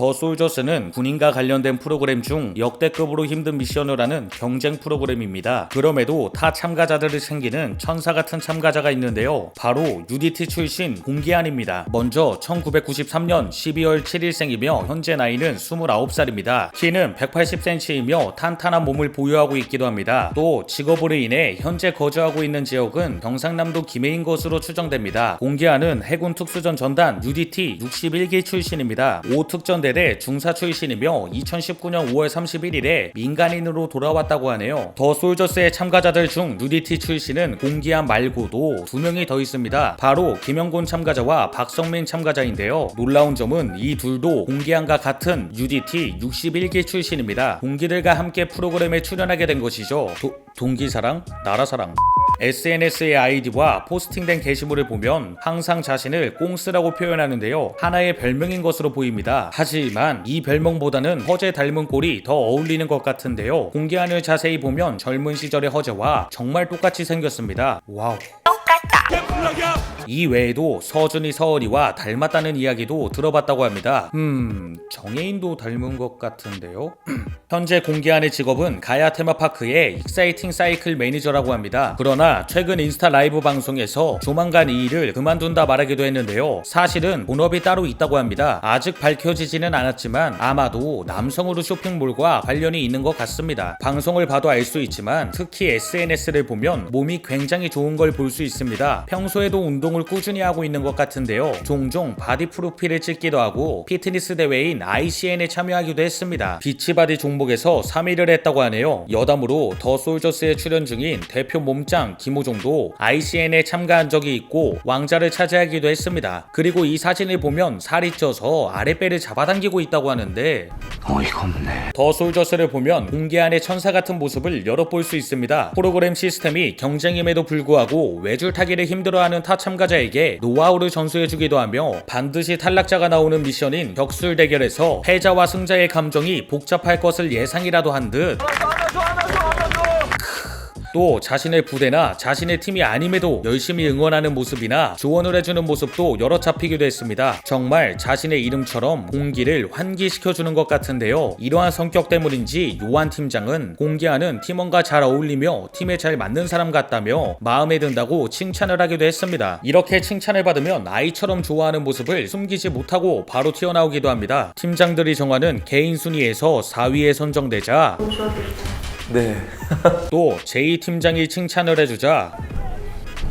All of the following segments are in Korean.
더 솔저스는 군인과 관련된 프로그램 중 역대급으로 힘든 미션을 하는 경쟁 프로그램입니다. 그럼에도 타 참가자들을 챙기는 천사 같은 참가자가 있는데요. 바로 UDT 출신 공기안입니다. 먼저 1993년 12월 7일생이며 현재 나이는 29살입니다. 키는 180cm이며 탄탄한 몸을 보유하고 있기도 합니다. 또 직업으로 인해 현재 거주하고 있는 지역은 경상남도 김해인 것으로 추정됩니다. 공기안은 해군 특수전 전단 UDT 61기 출신입니다. 5특전대 대 중사 출신이며 2019년 5월 31일에 민간인으로 돌아왔다고 하네요. 더 솔저스의 참가자들 중 UDT 출신은 공기안 말고도 두 명이 더 있습니다. 바로 김영곤 참가자와 박성민 참가자인데요. 놀라운 점은 이 둘도 공기안과 같은 UDT 61기 출신입니다. 동기들과 함께 프로그램에 출연하게 된 것이죠. 도, 동기사랑? 나라사랑. SNS의 아이디와 포스팅된 게시물을 보면 항상 자신을 꽁스라고 표현하는데요. 하나의 별명인 것으로 보입니다. 하지만 이 별명보다는 허재 닮은 꼴이 더 어울리는 것 같은데요. 공개안을 자세히 보면 젊은 시절의 허재와 정말 똑같이 생겼습니다. 와우. 이 외에도 서준이 서은이와 닮았다는 이야기도 들어봤다고 합니다. 음, 정혜인도 닮은 것 같은데요? 현재 공개안의 직업은 가야 테마파크의 익사이팅 사이클 매니저라고 합니다. 그러나 최근 인스타 라이브 방송에서 조만간 이 일을 그만둔다 말하기도 했는데요. 사실은 본업이 따로 있다고 합니다. 아직 밝혀지지는 않았지만 아마도 남성으로 쇼핑몰과 관련이 있는 것 같습니다. 방송을 봐도 알 수 있지만 특히 SNS를 보면 몸이 굉장히 좋은 걸 볼 수 있습니다. 평소에도 운동을 꾸준히 하고 있는 것 같은데요. 종종 바디 프로필을 찍기도 하고 피트니스 대회인 ICN에 참여하기도 했습니다. 비치바디 종목에서 3위를 했다고 하네요. 여담으로 더 솔저스에 출연 중인 대표 몸짱 김호종도 ICN에 참가한 적이 있고 왕자를 차지하기도 했습니다. 그리고 이 사진을 보면 살이 쪄서 아랫배를 잡아당기고 있다고 하는데 어이가 없네. 더 솔저스를 보면 공개 안의 천사 같은 모습을 열어볼 수 있습니다. 프로그램 시스템이 경쟁임에도 불구하고 외줄 타기를 힘들어하는 타 참가자에게 노하우를 전수해주기도 하며 반드시 탈락자가 나오는 미션인 격술 대결에서 패자와 승자의 감정이 복잡할 것을 예상이라도 한 듯. 또 자신의 부대나 자신의 팀이 아님에도 열심히 응원하는 모습이나 조언을 해주는 모습도 여러 잡히기도 했습니다. 정말 자신의 이름처럼 공기를 환기시켜주는 것 같은데요. 이러한 성격 때문인지 요한 팀장은 공기하는 팀원과 잘 어울리며 팀에 잘 맞는 사람 같다며 마음에 든다고 칭찬을 하기도 했습니다. 이렇게 칭찬을 받으면 아이처럼 좋아하는 모습을 숨기지 못하고 바로 튀어나오기도 합니다. 팀장들이 정하는 개인 순위에서 4위에 선정되자 네. 또 제2 팀장이 칭찬을 해주자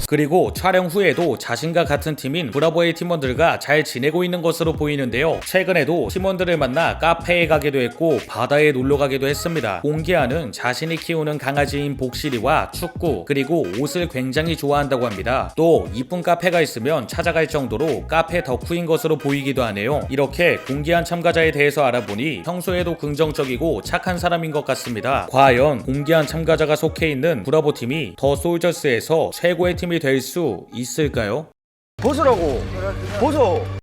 그리고 촬영 후에도 자신과 같은 팀인 브라보의 팀원들과 잘 지내고 있는 것으로 보이는데요. 최근에도 팀원들을 만나 카페에 가기도 했고 바다에 놀러 가기도 했습니다. 공개하는 자신이 키우는 강아지인 복실이와 축구 그리고 옷을 굉장히 좋아한다고 합니다. 또 이쁜 카페가 있으면 찾아갈 정도로 카페 덕후인 것으로 보이기도 하네요. 이렇게 공개한 참가자에 대해서 알아보니 평소에도 긍정적이고 착한 사람인 것 같습니다. 과연 공개한 참가자가 속해 있는 브라보 팀이 더 솔저스에서 최고의 팀이 될 수 있을까요? 벗으라고 벗어